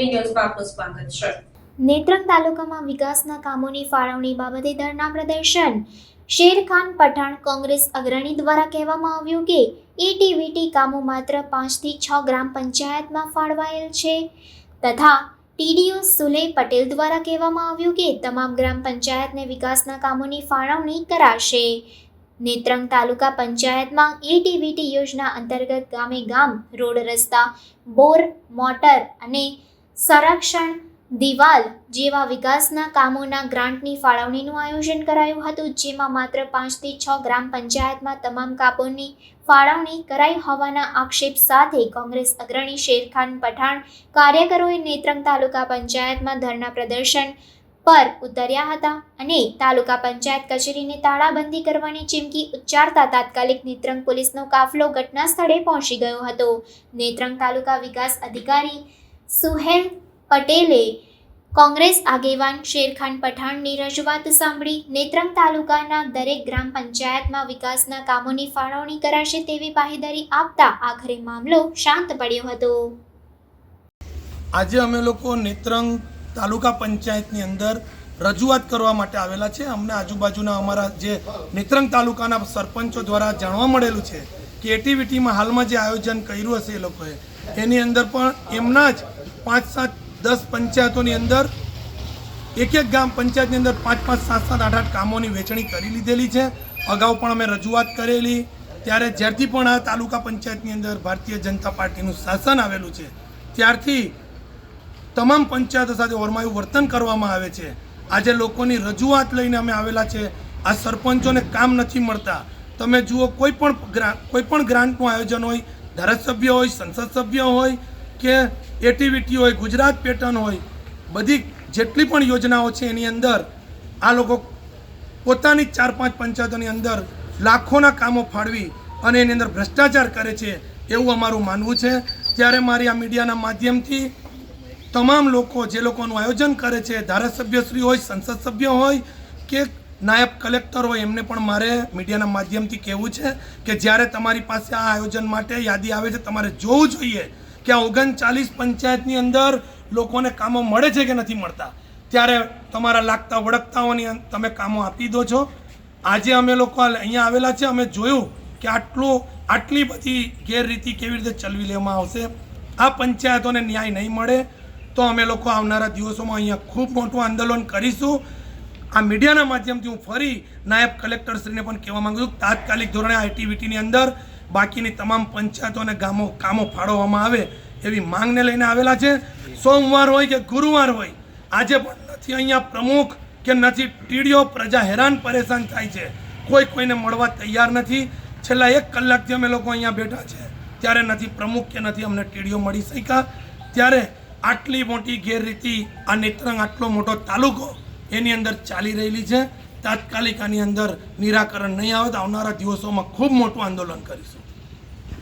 ન્યૂઝમાં આપનું સ્વાગત છે. નેત્રંગ તાલુકામાં વિકાસના કામોની ફાળવણી બાબતે ધરના પ્રદર્શન. શેરખાન પઠાણ કોંગ્રેસ અગ્રણી દ્વારા કહેવામાં આવ્યું કે એટીવીટી કામો માત્ર પાંચથી છ ગ્રામ પંચાયતમાં ફાળવાયેલ છે. તથા ટીડીઓ સુલે પટેલ દ્વારા કહેવામાં આવ્યું કે, તમામ ગ્રામ પંચાયતને વિકાસના કામોની ફાળવણી કરાશે. નેત્રંગ તાલુકા પંચાયતમાં એટીવીટી યોજના અંતર્ગત ગામે ગામ, રોડ રસ્તા, બોર, મોટર અને સંરક્ષણ, દિવાલ જેવા વિકાસના કામોના ગ્રાન્ટની ફાળવણીનું આયોજન કરાયું હતું, જેમાં માત્ર પાંચથી છ ગ્રામ પંચાયતમાં તમામ કામોની ફાળવણી કરાઈ હોવાના આક્ષેપ સાથે કોંગ્રેસ અગ્રણી શેરખાન પઠાણ, કાર્યકરોએ નેત્રંગ તાલુકા પંચાયતમાં ધરના પ્રદર્શન પર ઉતર્યા હતા અને તાલુકા પંચાયત કચેરીને તાળાબંધી કરવાની ચીમકી ઉચ્ચારતા તાત્કાલિક નેત્રંગ પોલીસનો કાફલો ઘટના સ્થળે પહોંચી ગયો હતો. નેત્રંગ તાલુકા વિકાસ અધિકારી સુહેલ પટેલે કોંગ્રેસ આગેવાન શેરખાન પઠાણની રજૂઆત સાંભળી. નેત્રમ તાલુકાના દરેક ગ્રામ પંચાયતમાં વિકાસના કામોની ફાળવણી કરાશે તેવી પાહેદારી આપતા આખરે મામલો શાંત પડ્યો હતો. આજે અમે લોકો નેત્રંગ તાલુકા પંચાયતની અંદર રજૂઆત કરવા માટે આવેલા છે. અમને આજુબાજુના અમારા જે નેત્રંગ તાલુકાના સરપંચો દ્વારા જાણવા મળેલું છે કે એટીવીટીમાં હાલમાં જે આયોજન કર્યું હશે એ લોકોએ, એની અંદર પણ એમના જ પાંચ સાત દસ પંચાયતોની અંદર એક એક ગામ પંચાયતની અંદર પાંચ પાંચ સાત સાત આઠ આઠ કામોની વેચણી કરી લીધેલી છે. અગાઉ પણ અમે રજૂઆત કરેલી. ત્યારે જ્યારથી પણ આ તાલુકા પંચાયતની અંદર ભારતીય જનતા પાર્ટીનું શાસન આવેલું છે, ત્યારથી તમામ પંચાયતો સાથે ઓરમાયું વર્તન કરવામાં આવે છે. આજે લોકોની રજૂઆત લઈને અમે આવેલા છે. આ સરપંચોને કામ નથી મળતા. તમે જુઓ, કોઈ પણ કોઈ પણ ગ્રાન્ટનું આયોજન હોય, ધારાસભ્ય હોય, સંસદ સભ્ય હોય કે એટીવીટી હોય, ગુજરાત પેટર્ન હોય, બધી જેટલી પણ યોજનાઓ છે એની અંદર આ લોકો પોતાની ચાર પાંચ પંચાયતોની અંદર લાખોના કામો ફાળવી અને એની અંદર ભ્રષ્ટાચાર કરે છે એવું અમારું માનવું છે. ત્યારે મારી આ મીડિયાના માધ્યમથી તમામ લોકો જે લોકોનું આયોજન કરે છે, ધારાસભ્યશ્રી હોય, સંસદ સભ્ય હોય કે નાયબ કલેક્ટર હોય, એમને પણ મારે મીડિયાના માધ્યમથી કહેવું છે કે જ્યારે તમારી પાસે આ આયોજન માટે યાદી આવે છે, તમારે જોવું જોઈએ કે ઓગણચાલીસ પંચાયતની અંદર લોકોને કામો મળે છે કે નથી મળતા? ત્યારે તમારા લાગતા વળગતાઓની તમે કામો આપી દો છો. આજે અમે લોકો અહીંયા આવેલા છે, અમે જોયું કે આટલું, આટલી બધી ગેરરીતિ કેવી રીતે ચલવી લેવામાં આવશે. આ પંચાયતોને ન્યાય નહીં મળે, તો અમે લોકો આવનારા દિવસોમાં અહીંયા ખૂબ મોટું આંદોલન કરીશું. આ મીડિયાના માધ્યમથી હું ફરી નાયબ કલેક્ટરશ્રીને પણ કહેવા માંગુ છું, તાત્કાલિક ધોરણે આઈટીવીટીની અંદર બાકીની તમામ પંચાયતો અને ગામો કામો ફાળવવામાં આવે એવી માંગને લઈને આવેલા છે. સોમવાર હોય કે ગુરુવાર હોય, આજે પણ નથી અહીંયા પ્રમુખ કે નથી ટીડીઓ પ્રજા હેરાન પરેશાન થાય છે. કોઈ કોઈને મળવા તૈયાર નથી. છેલ્લા એક કલાકથી અમે લોકો અહીંયા બેઠા છે. ત્યારે નથી પ્રમુખ કે નથી અમને ટીડીઓ મળી શક્યા. ત્યારે આટલી મોટી ગેરરીતિ, આ નેત્રંગ આટલો મોટો તાલુકો એની અંદર ચાલી રહેલી છે. તાત્કાલિક આની અંદર નિરાકરણ નહીં આવે તો આવનારા દિવસોમાં ખૂબ મોટું આંદોલન કરીશું.